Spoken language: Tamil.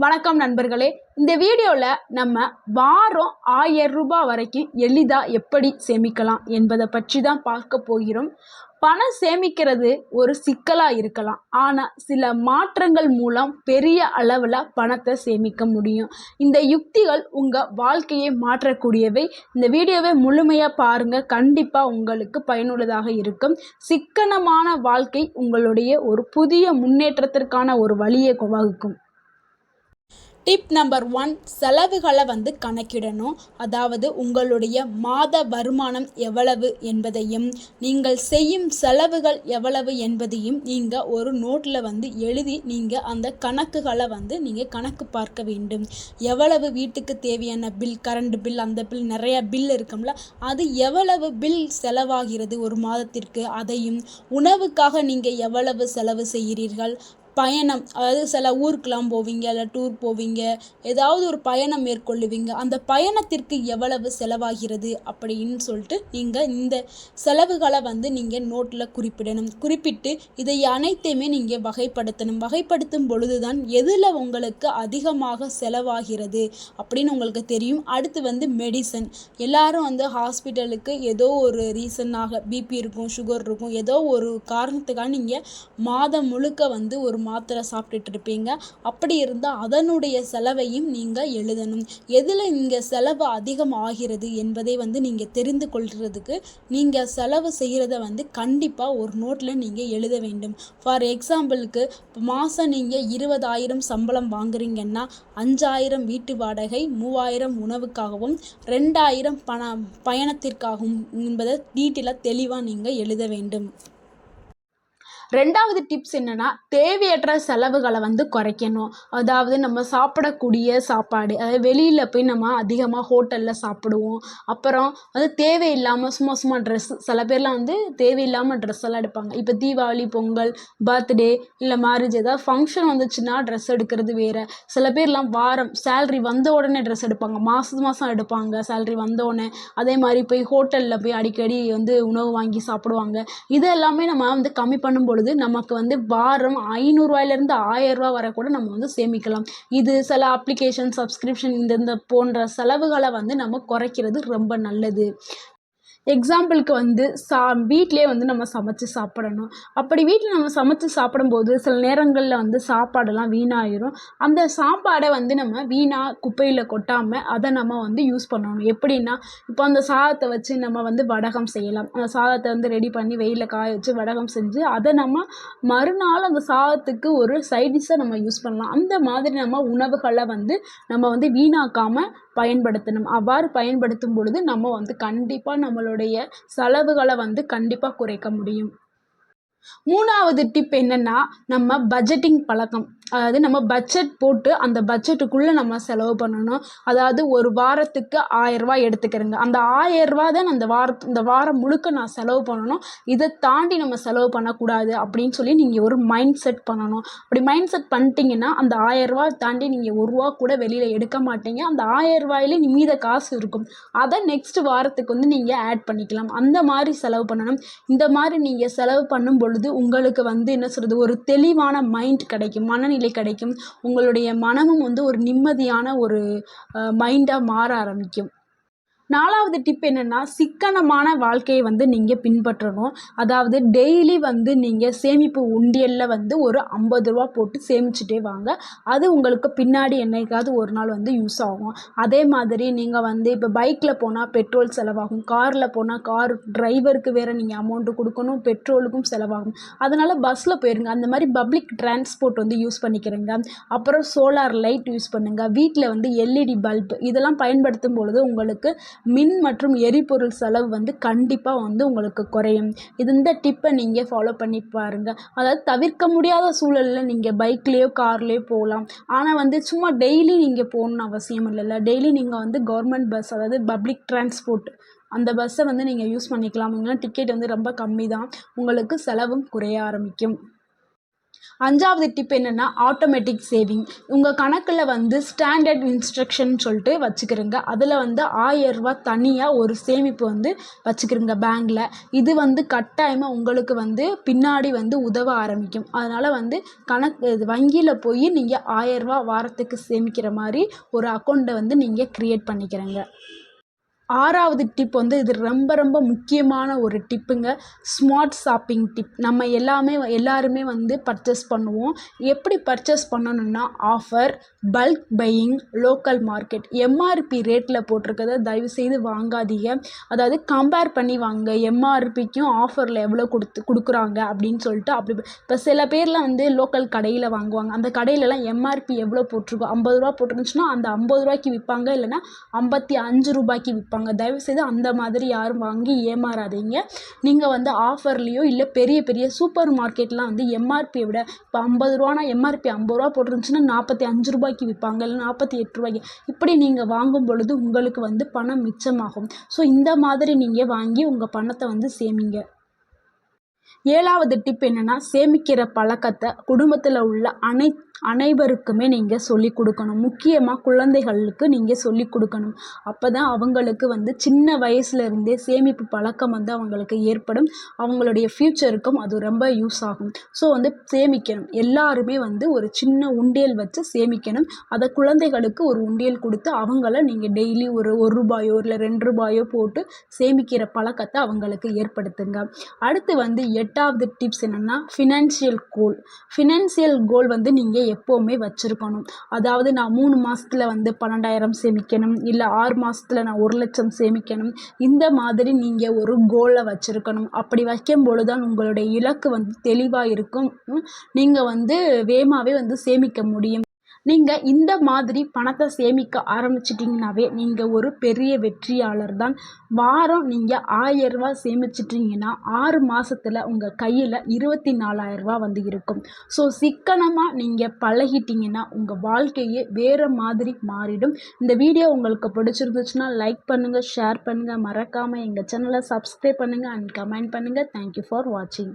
வணக்கம் நண்பர்களே. இந்த வீடியோவில் நம்ம வாரம் ஆயிரம் ரூபாய் வரைக்கும் எளிதாக எப்படி சேமிக்கலாம் என்பதை பற்றி தான் பார்க்க போகிறோம். பணம் சேமிக்கிறது ஒரு சிக்கலாக இருக்கலாம். ஆனால் சில மாற்றங்கள் மூலம் பெரிய அளவில் பணத்தை சேமிக்க முடியும். இந்த யுக்திகள் உங்கள் வாழ்க்கையை மாற்றக்கூடியவை. இந்த வீடியோவை முழுமையாக பாருங்கள் கண்டிப்பாக உங்களுக்கு பயனுள்ளதாக இருக்கும். சிக்கனமான வாழ்க்கை உங்களுடைய ஒரு புதிய முன்னேற்றத்திற்கான ஒரு வழியை வகுக்கும். டிப் நம்பர் ஒன் செலவுகளை வந்து கணக்கிடணும். அதாவது உங்களுடைய மாத வருமானம் எவ்வளவு என்பதையும் நீங்கள் செய்யும் செலவுகள் எவ்வளவு என்பதையும் நீங்கள் ஒரு நோட்டில் வந்து எழுதி நீங்கள் அந்த கணக்குகளை வந்து நீங்கள் கணக்கு பார்க்க வேண்டும். எவ்வளவு வீட்டுக்கு தேவையான பில் கரண்ட் பில் அந்த பில் நிறைய பில் இருக்கும்ல அது எவ்வளவு பில் செலவாகிறது ஒரு மாதத்திற்கு? அதையும் உணவுக்காக நீங்கள் எவ்வளவு செலவு செய்கிறீர்கள்? பயணம் அதாவது சில ஊருக்கெலாம் போவீங்க இல்லை டூர் போவீங்க ஏதாவது ஒரு பயணம் மேற்கொள்ளுவீங்க. அந்த பயணத்திற்கு எவ்வளவு செலவாகிறது அப்படின்னு சொல்லிட்டு நீங்கள் இந்த செலவுகளை வந்து நீங்கள் நோட்டில் குறிப்பிடணும். குறிப்பிட்டு இதை அனைத்தையுமே நீங்கள் வகைப்படுத்தணும். வகைப்படுத்தும் பொழுது தான் எதில் உங்களுக்கு அதிகமாக செலவாகிறது அப்படின்னு உங்களுக்கு தெரியும். அடுத்து வந்து மெடிசன் எல்லாரும் வந்து ஹாஸ்பிட்டலுக்கு ஏதோ ஒரு ரீசனாக பிபி இருக்கும் சுகர் இருக்கும் ஏதோ ஒரு காரணத்துக்காக நீங்கள் மாதம் முழுக்க வந்து ஒரு மாத்திரை சாப்பிட்டுட்டு இருப்பீங்க. அப்படி இருந்தால் அதனுடைய செலவையும் நீங்கள் எழுதணும். எதில் இங்கே செலவு அதிகம் ஆகிறது என்பதை வந்து நீங்கள் தெரிந்து கொள்கிறதுக்கு நீங்கள் செலவு செய்கிறத வந்து கண்டிப்பாக ஒரு நோட்டில் நீங்கள் எழுத வேண்டும். ஃபார் எக்ஸாம்பிளுக்கு மாதம் நீங்கள் இருபதாயிரம் சம்பளம் வாங்குறீங்கன்னா அஞ்சாயிரம் வீட்டு வாடகை மூவாயிரம் உணவுக்காகவும் ரெண்டாயிரம் பண பயணத்திற்காகவும் என்பதை டீட்டெயிலாக தெளிவாக நீங்கள் எழுத வேண்டும். ரெண்டாவது டிப்ஸ் என்னென்னா தேவையற்ற செலவுகளை வந்து குறைக்கணும். அதாவது நம்ம சாப்பிடக்கூடிய சாப்பாடு அதாவது வெளியில் போய் நம்ம அதிகமாக ஹோட்டலில் சாப்பிடுவோம். அப்புறம் அது தேவையில்லாமல் சும்மா சும்மா ட்ரெஸ் சில பேர்லாம் வந்து தேவையில்லாமல் ட்ரெஸ் எல்லாம் எடுப்பாங்க. இப்போ தீபாவளி பொங்கல் பர்த்டே இல்லை மேரேஜ் ஏதாவது ஃபங்க்ஷன் வந்துச்சுன்னா ட்ரெஸ் எடுக்கிறது வேறு. சில பேர்லாம் வாரம் சேல்ரி வந்த உடனே ட்ரெஸ் எடுப்பாங்க. மாதம் மாதம் எடுப்பாங்க சேல்ரி வந்தோடனே அதே மாதிரி போய் ஹோட்டலில் போய் அடிக்கடி வந்து உணவு வாங்கி சாப்பிடுவாங்க. இது எல்லாமே நம்ம வந்து கம்மி பண்ணும்பொழுது பொழுது நமக்கு வந்து வாரம் ஐநூறுரூவாயிலேருந்து ஆயரூவா வரை கூட நம்ம வந்து சேமிக்கலாம். இது சில அப்ளிகேஷன் சப்ஸ்கிரிப்ஷன் இந்த இந்த போன்ற செலவுகளை வந்து நம்ம குறைக்கிறது ரொம்ப நல்லது. எக்ஸாம்பிளுக்கு வந்து சா வீட்டிலே வந்து நம்ம சமைச்சு சாப்பிடணும். அப்படி வீட்டில் நம்ம சமைச்சு சாப்பிடும்போது சில நேரங்களில் வந்து சாப்பாடெல்லாம் வீணாயிரும். அந்த சாப்பாடை வந்து நம்ம வீணாக குப்பையில் கொட்டாமல் அதை நம்ம வந்து யூஸ் பண்ணணும். எப்படின்னா இப்போ அந்த சாதத்தை வச்சு நம்ம வந்து வடகம் செய்யலாம். அந்த சாதத்தை வந்து ரெடி பண்ணி வெயிலில் காய வச்சு வடகம் செஞ்சு அதை நம்ம மறுநாள் அந்த சாதத்துக்கு ஒரு சைடிஷாக நம்ம யூஸ் பண்ணலாம். அந்த மாதிரி நம்ம உணவுகளை வந்து நம்ம வந்து வீணாக்காமல் பயன்படுத்தணும். அவ்வாறு பயன்படுத்தும் பொழுது நம்ம வந்து கண்டிப்பாக நம்மளுடைய செலவுகளை வந்து கண்டிப்பாக குறைக்க முடியும். மூணாவது டிப் என்னென்னா நம்ம பட்ஜெட்டிங் பழக்கம். அதாவது நம்ம பட்ஜெட் போட்டு அந்த பட்ஜெட்டுக்குள்ளே நம்ம செலவு பண்ணணும். அதாவது ஒரு வாரத்துக்கு ஆயரூவா எடுத்துக்கிறேங்க. அந்த ஆயரூவா தான் அந்த வாரத்து இந்த வாரம் முழுக்க நான் செலவு பண்ணணும். இதை தாண்டி நம்ம செலவு பண்ணக்கூடாது அப்படின்னு சொல்லி நீங்கள் ஒரு மைண்ட் செட் பண்ணணும். அப்படி மைண்ட் செட் பண்ணிட்டீங்கன்னா அந்த ஆயரூவா தாண்டி நீங்கள் ஒரு ரூபா கூட வெளியில் எடுக்க மாட்டீங்க. அந்த ஆயரூவாயிலே மீத காசு இருக்கும். அதை நெக்ஸ்ட் வாரத்துக்கு வந்து நீங்கள் ஆட் பண்ணிக்கலாம். அந்த மாதிரி செலவு பண்ணணும். இந்த மாதிரி நீங்கள் செலவு பண்ணும் பொழுது உங்களுக்கு வந்து என்ன சொல்கிறது ஒரு தெளிவான மைண்ட் கிடைக்கும். மனநிலை கிடைக்கும். உங்களுடைய மனமும் வந்து ஒரு நிம்மதியான ஒரு மைண்டாக மாற ஆரம்பிக்கும். நாலாவது டிப் என்னென்னா சிக்கனமான வாழ்க்கையை வந்து நீங்கள் பின்பற்றணும். அதாவது டெய்லி வந்து நீங்கள் சேமிப்பு உண்டியலில் வந்து ஒரு ஐம்பது ரூபா போட்டு சேமிச்சுட்டே வாங்க. அது உங்களுக்கு பின்னாடி என்னைக்காவது ஒரு நாள் வந்து யூஸ் ஆகும். அதே மாதிரி நீங்கள் வந்து இப்போ பைக்கில் போனால் பெட்ரோல் செலவாகும். காரில் போனால் கார் டிரைவருக்கு வேறு நீங்கள் அமௌண்ட்டு கொடுக்கணும். பெட்ரோலுக்கும் செலவாகும். அதனால் பஸ்ஸில் போயிருங்க. அந்த மாதிரி பப்ளிக் டிரான்ஸ்போர்ட் வந்து யூஸ் பண்ணிக்கிறேங்க. அப்புறம் சோலார் லைட் யூஸ் பண்ணுங்கள் வீட்டில் வந்து எல்இடி பல்ப் இதெல்லாம் பயன்படுத்தும் பொழுது உங்களுக்கு மின் மற்றும் எரிபொருள் செலவு வந்து கண்டிப்பாக வந்து உங்களுக்கு குறையும். இது இந்த டிப்பை நீங்கள் ஃபாலோ பண்ணி பாருங்கள் அதாவது தவிர்க்க முடியாத சூழலில் நீங்கள் பைக்லேயோ கார்லேயோ போகலாம். ஆனால் வந்து சும்மா டெய்லி நீங்கள் போகணுன்னு அவசியம் இல்லைல்ல. டெய்லி நீங்கள் வந்து கவர்மெண்ட் பஸ் அதாவது பப்ளிக் டிரான்ஸ்போர்ட் அந்த பஸ்ஸை வந்து நீங்கள் யூஸ் பண்ணிக்கலாம். இல்லைன்னா டிக்கெட் வந்து ரொம்ப கம்மி தான் உங்களுக்கு செலவும் குறைய ஆரம்பிக்கும். அஞ்சாவது டிப் என்னென்னா ஆட்டோமேட்டிக் சேவிங் உங்கள் கணக்கில் வந்து ஸ்டாண்டர்ட் இன்ஸ்ட்ரக்ஷன் சொல்லிட்டு வச்சுக்கிறங்க. அதில் வந்து ஆயரூபா தனியாக ஒரு சேமிப்பு வந்து வச்சுக்கிறங்க பேங்க்கில் இது வந்து கட்டாயமாக உங்களுக்கு வந்து பின்னாடி வந்து உதவ ஆரம்பிக்கும். அதனால் வந்து கணக்கு இது வங்கியில் போய் நீங்கள் ஆயரூபா வாரத்துக்கு சேமிக்கிற மாதிரி ஒரு அக்கௌண்ட்டை வந்து நீங்கள் க்ரியேட் பண்ணிக்கிறங்க. ஆறாவது டிப் வந்து இது ரொம்ப ரொம்ப முக்கியமான ஒரு டிப்புங்க ஸ்மார்ட் ஷாப்பிங் டிப் நம்ம எல்லாமே எல்லாருமே வந்து பர்ச்சேஸ் பண்ணுவோம். எப்படி பர்ச்சேஸ் பண்ணணும்னா offer bulk buying local market MRP ரேட்டில் போட்டிருக்கத தயவுசெய்து வாங்காதீங்க. அதாவது கம்பேர் பண்ணி வாங்க. எம்ஆர்பிக்கும் ஆஃபரில் எவ்வளோ கொடுத்து கொடுக்குறாங்க அப்படின்னு சொல்லிட்டு அப்படி இப்போ சில பேர்லாம் வந்து லோக்கல் கடையில் வாங்குவாங்க. அந்த கடையிலலாம் எம்ஆர்பி எவ்வளோ போட்டிருக்கோம் ஐம்பது ரூபா போட்டிருந்துச்சுன்னா அந்த ஐம்பது ரூபாய்க்கு விற்பாங்க. இல்லைன்னா ஐம்பத்தி அஞ்சு ரூபாய்க்கு விற்பாங்க தயவுசெய்து அந்த மாதிரி யாரும் வாங்கி ஏமாறாதீங்க. நீங்கள் வந்து ஆஃபர்லேயோ இல்லை பெரிய பெரிய சூப்பர் மார்க்கெட்லாம் வந்து எம்ஆர்பியை விட இப்போ ஐம்பது ரூபானா எம்ஆர்பி ஐம்பது ரூபா போட்டுருந்துச்சுன்னா நாற்பத்தி அஞ்சு ரூபாய்க்கு விற்பாங்க இல்லை நாற்பத்தி எட்டு ரூபாய்க்கு. இப்படி நீங்கள் வாங்கும் பொழுது உங்களுக்கு வந்து பணம் மிச்சமாகும். ஸோ இந்த மாதிரி நீங்கள் வாங்கி உங்கள் பணத்தை வந்து சேமிங்க. ஏழாவது டிப் என்னென்னா சேமிக்கிற பழக்கத்தை குடும்பத்தில் உள்ள அனை அனைவருக்குமே நீங்கள் சொல்லிக் கொடுக்கணும். முக்கியமாக குழந்தைகளுக்கு நீங்கள் சொல்லிக் கொடுக்கணும். அப்போ தான் அவங்களுக்கு வந்து சின்ன வயசுலேருந்தே சேமிப்பு பழக்கம் வந்து அவங்களுக்கு ஏற்படும். அவங்களுடைய ஃப்யூச்சருக்கும் அது ரொம்ப யூஸ் ஆகும். ஸோ வந்து சேமிக்கணும். எல்லாருமே வந்து ஒரு சின்ன உண்டியல் வச்சு சேமிக்கணும். அதை குழந்தைகளுக்கு ஒரு உண்டியல் கொடுத்து அவங்கள நீங்கள் டெய்லி ஒரு ஒரு ரூபாயோ இல்லை ரெண்டு ரூபாயோ போட்டு சேமிக்கிற பழக்கத்தை அவங்களுக்கு ஏற்படுத்துங்க. அடுத்து வந்து எட்டாவது டிப்ஸ் என்னென்னா ஃபினான்ஷியல் கோல் ஃபினான்ஷியல் கோல் வந்து நீங்கள் எப்போவுமே வச்சுருக்கணும். அதாவது நான் மூணு மாதத்துல வந்து பன்னெண்டாயிரம் சேமிக்கணும். இல்லை ஆறு மாதத்துல நான் ஒரு லட்சம் சேமிக்கணும். இந்த மாதிரி நீங்கள் ஒரு கோலை வச்சுருக்கணும். அப்படி வைக்கும் பொழுது தான் உங்களுடைய இலக்கு வந்து தெளிவாக இருக்கும். நீங்கள் வந்து வேகமாகவே வந்து சேமிக்க முடியும். நீங்கள் இந்த மாதிரி பணத்தை சேமிக்க ஆரம்பிச்சிட்டிங்கனாவே நீங்கள் ஒரு பெரிய வெற்றியாளர் தான் வாரம் நீங்கள் ஆயரூவா சேமிச்சிட்டிங்கன்னா ஆறு மாதத்துல உங்கள் கையில் இருபத்தி நாலாயிரரூவா வந்து இருக்கும். ஸோ சிக்கனமாக நீங்கள் பழகிட்டிங்கன்னா உங்கள் வாழ்க்கையே வேறு மாதிரி மாறிடும். இந்த வீடியோ உங்களுக்கு பிடிச்சிருந்துச்சுன்னா லைக் பண்ணுங்கள் ஷேர் பண்ணுங்கள் மறக்காமல் எங்கள் சேனலை சப்ஸ்கிரைப் பண்ணுங்கள் அண்ட் கமெண்ட் பண்ணுங்கள் தேங்க்யூ ஃபார் வாட்சிங்